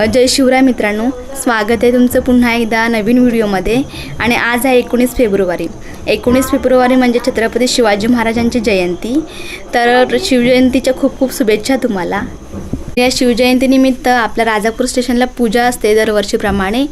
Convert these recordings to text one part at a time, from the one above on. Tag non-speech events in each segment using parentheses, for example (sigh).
जय शिवराय मित्रांनो स्वागत आहे तुमचं पुन्हा एकदा नवीन व्हिडिओमध्ये. आणि आज आहे एकोणीस फेब्रुवारी. एकोणीस फेब्रुवारी म्हणजे छत्रपती शिवाजी महाराजांची जयंती. तर शिवजयंतीच्या खूप खूप शुभेच्छा तुम्हाला. या शिवजयंतीनिमित्त आपल्या राजापूर स्टेशनला पूजा असते दरवर्षीप्रमाणे.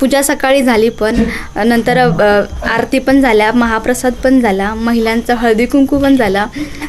पूजा सकाळी झाली पण नंतर आरती पण झाल्या महाप्रसाद पण झाला महिलांचा हळदी कुंकू पण झाला.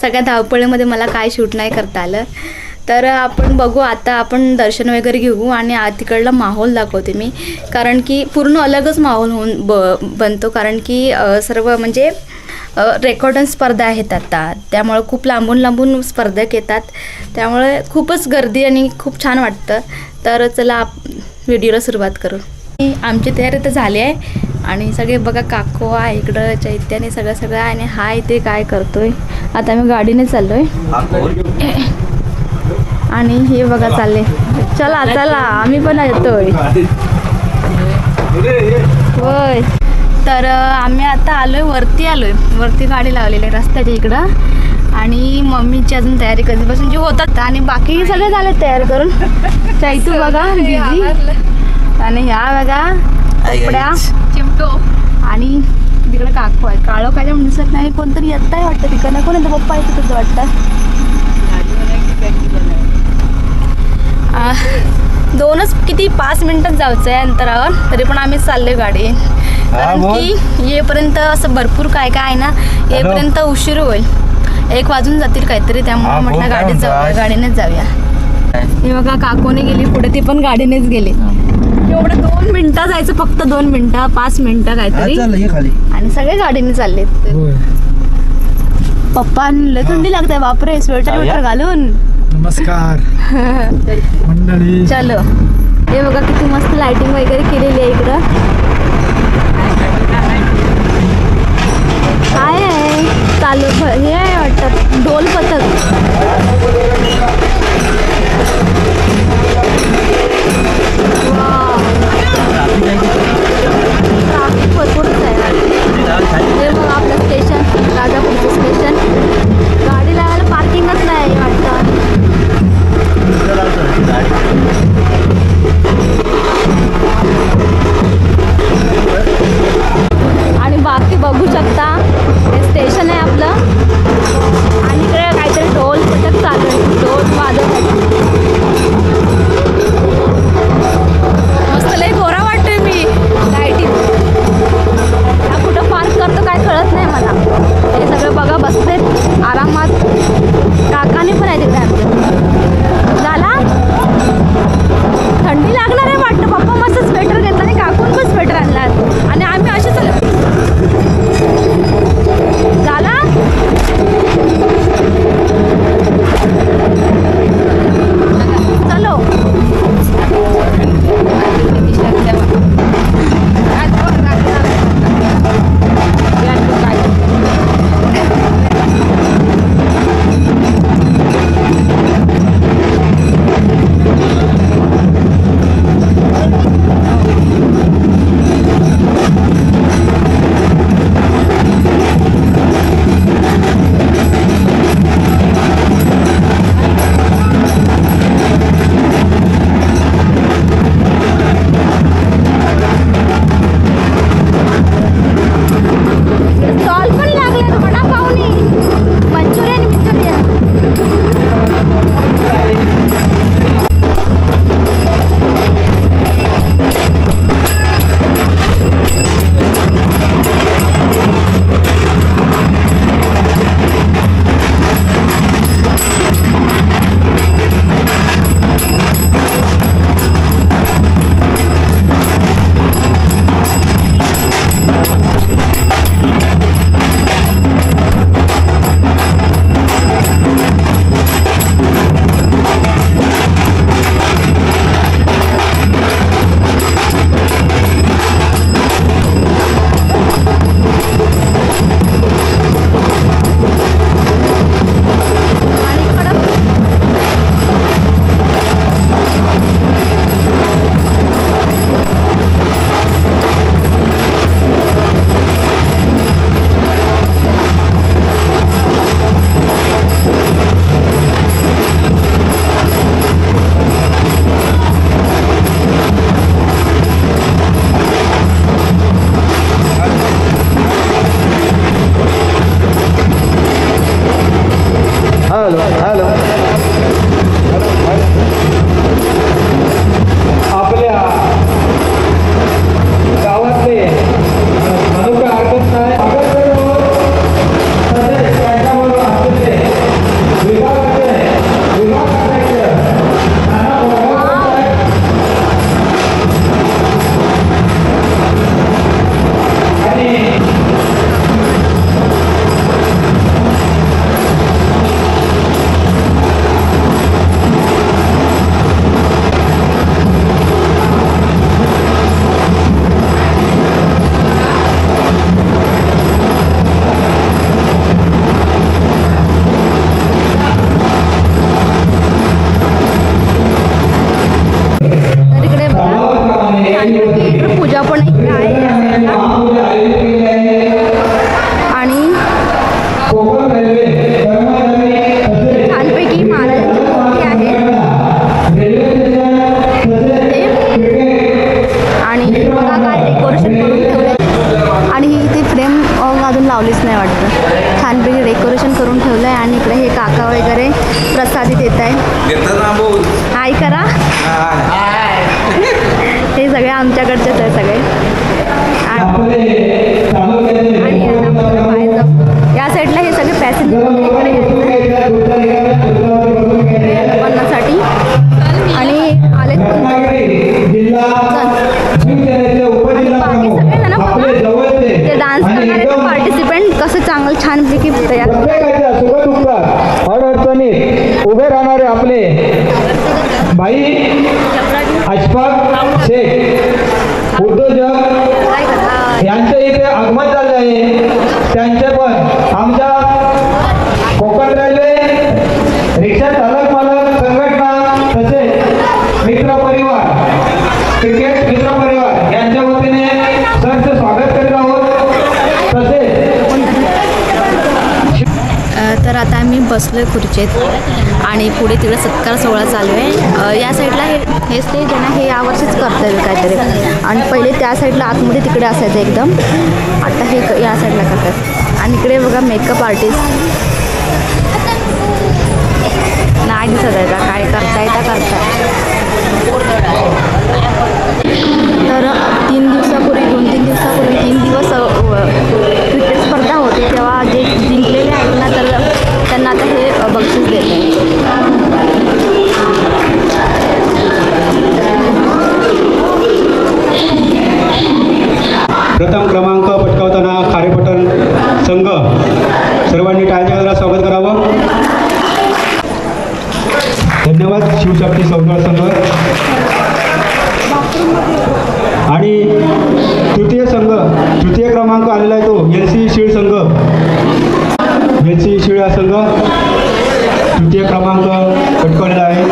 सगळ्या धावपळीमध्ये मला काय शूट नाही करता आलं. तर आपण बघू आता आपण दर्शन वगैरे घेऊ आणि आ तिकडला माहोल दाखवते मी. कारण की पूर्ण अलगच माहोल होऊन ब बनतो. कारण की सर्व म्हणजे रेकॉर्डन स्पर्धा आहेत आता. त्यामुळं खूप लांबून लांबून स्पर्धक येतात. त्यामुळे खूपच गर्दी आणि खूप छान वाटतं. तर चला आप- व्हिडिओला सुरुवात करू. आमची तयारी तर झाली आहे. आणि सगळे बघा काको आहे इकडं चैत्याने सगळं सगळं आहे आणि हा इथे काय करतोय. आता आम्ही गाडीने चाललोय. (laughs) आणि हे बघा चालले. चला चला आम्ही पण येतोय होय. तर आम्ही आता आलोय वरती आलोय. वरती गाडी लावलेली आहे रस्त्याच्या इकडं. आणि मम्मीची अजून तयारी कधीपासून जी होतात. आणि बाकी सगळे झाले तयार करून. चैतू बघा आणि ह्या बघा कपड्या. चिमटो. आणि तिकडे काकू आहे. काळो काय दिसत नाही. कोणतरी येत आहे वाटतं तिकडनं. कोण येतं पप्पा येतं तिथं वाटतं. दोनच किती? पाच मिनिटात जायचं आहे अंतरावर. तरी पण आम्ही चाललोय गाडी. कारण. की येईपर्यंत असं भरपूर काय काय आहे ना येईपर्यंत उशीर होईल. एक वाजून जातील काहीतरी त्यामुळे म्हटलं गाडीत जाऊया? गाडीनेच जाऊया. हे बघा काकूने गेली पुढे ती पण गाडीनेच गेली. एवढं दोन मिनिटं जायचं फक्त दोन मिनिटं पाच मिनिटं काहीतरी. चाललं आणि सगळे गाडीने चाललेत. पप्पा लय थंडी लागते बापरे स्वेटर? वेटर घालून. नमस्कार. (laughs) मंडळी. चलो. हे बघा किती मस्त लाइटिंग वगैरे केलेली आहे इकडं. काय आहे चालू हे आहे वाटतं. ढोल पथक. आमच्याकडचेच आहे सगळे. आणि आता बाहेर या साईडला हे सगळे पॅसेंजर इकडे आणि आले सगळे ते डान्स करणारे पार्टिसिपेंट कसं चांगलं छानपैकी तयार बसलो आहे खुर्चीत आणि पुढे तिकडे सत्कार सोहळा चालू आहे. या साईडला हे हे स्टेज आहे ना हे यावर्षीच करता येईल काहीतरी. आणि पहिले त्या साईडला आतमध्ये तिकडे असायचं एकदम. आता हे क- या साईडला करतात. आणि इकडे बघा मेकअप आर्टिस्ट नाही दिसत आहे का? काय करताय त्या करताय तर तीन दिवसापूर्वी दोन तीन दिवसापूर्वी तीन दिवस क्रिकेट स्पर्धा होती. तेव्हा जे जिंकलेले आहेत ना तर आता हे बक्षीस देते संघ तृतीय क्रमांक पटकवलेला आहे.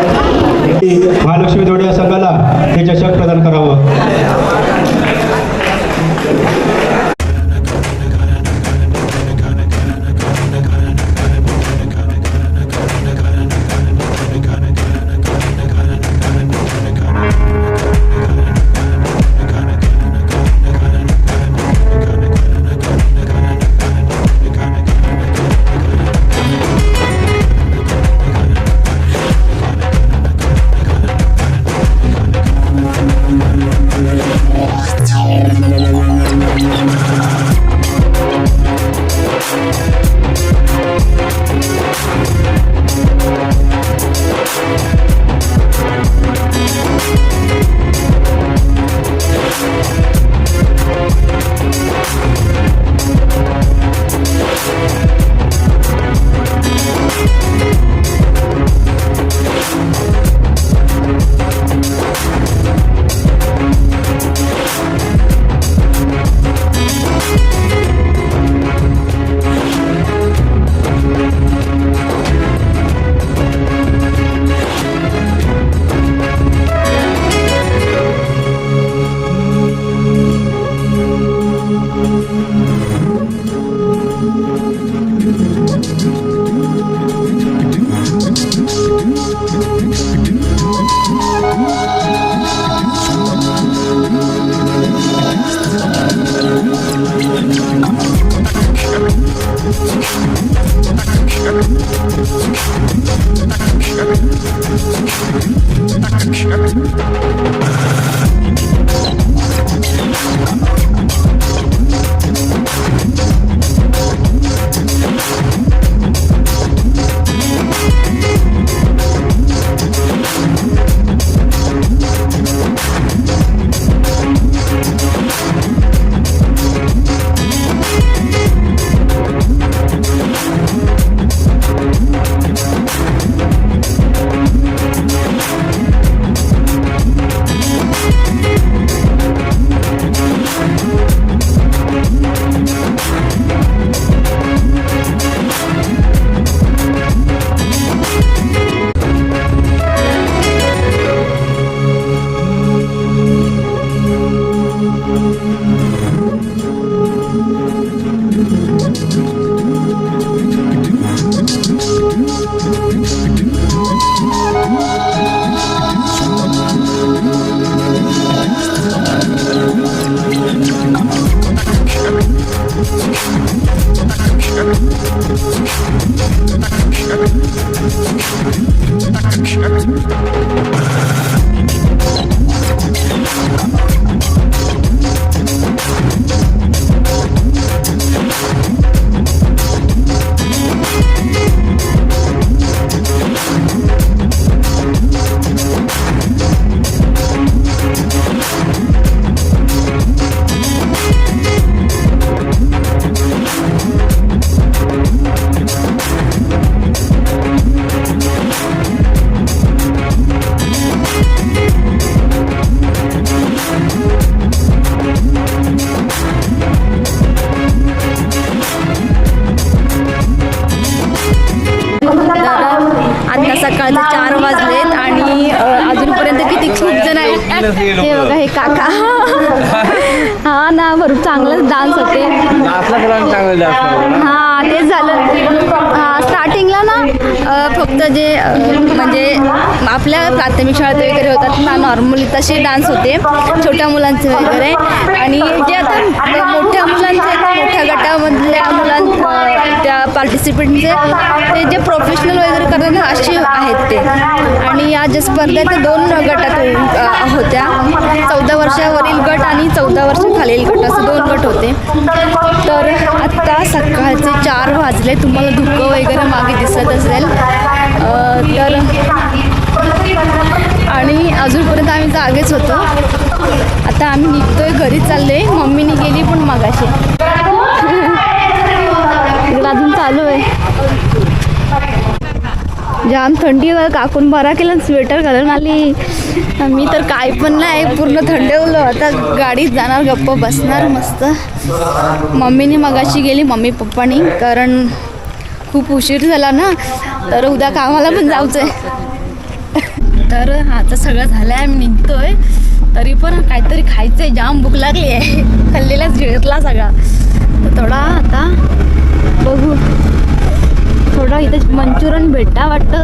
महालक्ष्मी जोडे या संघाला हे चषक प्रदान करावं. सकाळचे चार वाजलेत आणि अजूनपर्यंत किती खूप जण आहेत. हे बघा हे काका. (laughs) हा ना भरपूर चांगलंच डान्स होते. हा तेच झालं. स्टार्टिंगला ना फक्त जे म्हणजे आपल्या प्राथमिक शाळेत वगैरे होतात ना नॉर्मली तसे डान्स होते. छोट्या मुलांचे वगैरे. आणि जे आता मोठ्या मुलांचे मोठ्या गटामधल्या मुलांचं पार्टिसिपेंटचे ते जे प्रोफेशनल वगैरे करतात ना असे आहेत ते. आणि या ज्या स्पर्धा त्या दोन गटात होत्या. चौदा वर्षावरील गट आणि चौदा वर्षाखालील गट असं दोन गट होते. तर आत्ता सकाळचे चार वाजले. तुम्हाला धुकं वगैरे मागे दिसत असेल. तर आणि अजूनपर्यंत आम्ही जागेच होतो. आता आम्ही निघतोय घरी आहे मम्मीने गेली पण मागाशी इकडं अजून चालू आहे जाम थंडी काकून बरा केला स्वेटर घालून आली. मी तर काय पण नाही पूर्ण थंडवलं आता गाडीत जाणार गप्प बसणार मस्त. मम्मीने मगाशी गेली मम्मी पप्पानी कारण खूप उशीर झाला ना. तर उद्या कामाला पण जायचं आहे तर आता सगळं झालं आहे मी निघतोय. तरी पण काहीतरी खायचं आहे जाम भूक लागली आहे. खाल्लेलाच गिळतला सगळा. तर थोडा आता बघू. थोडं इथे मंचुरियन भेटा वाटतं.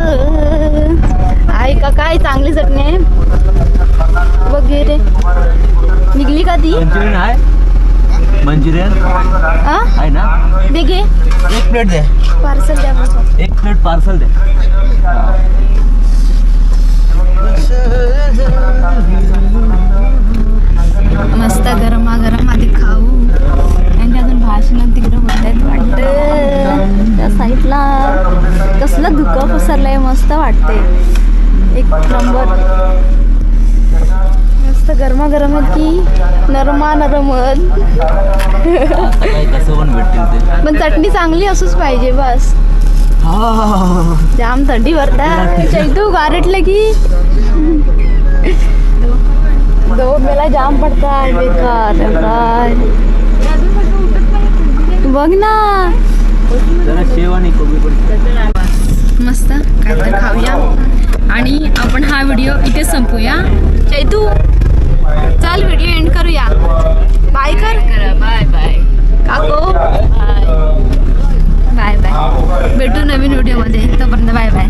आहे का काय चांगली चटणी आहे? वगैरे. निघली का ती? मंचुरियन आहे. मंचुरियन? आहे ना? दे घे. एक प्लेट दे. पार्सल द्या एक प्लेट पार्सल दे मस्त गरमागरम आधी खाऊ त्यांच्या अजून भाषण तिकडं होत आहेत वाटतं त्या साईडला कसलं धुकं पसरलंय मस्त वाटते एक नंबर मस्त गरमागरम आहेत की प्रमोद कसं पण भेटतील ते पण चटणी चांगली असूच पाहिजे बस. जाम थंडी भरता चैतू गारटलं की. दो मेला जाम पडतात बेकार काय बघ ना. मस्त काय तर मस्त काहीतरी खाऊया. आणि आपण हा व्हिडिओ इथे संपूया. चैतू चल व्हिडिओ एंड करूया. बाय कर. बाय बाय काको. बाय बाय भेटू नवीन व्हिडिओमध्ये तोपर्यंत बाय बाय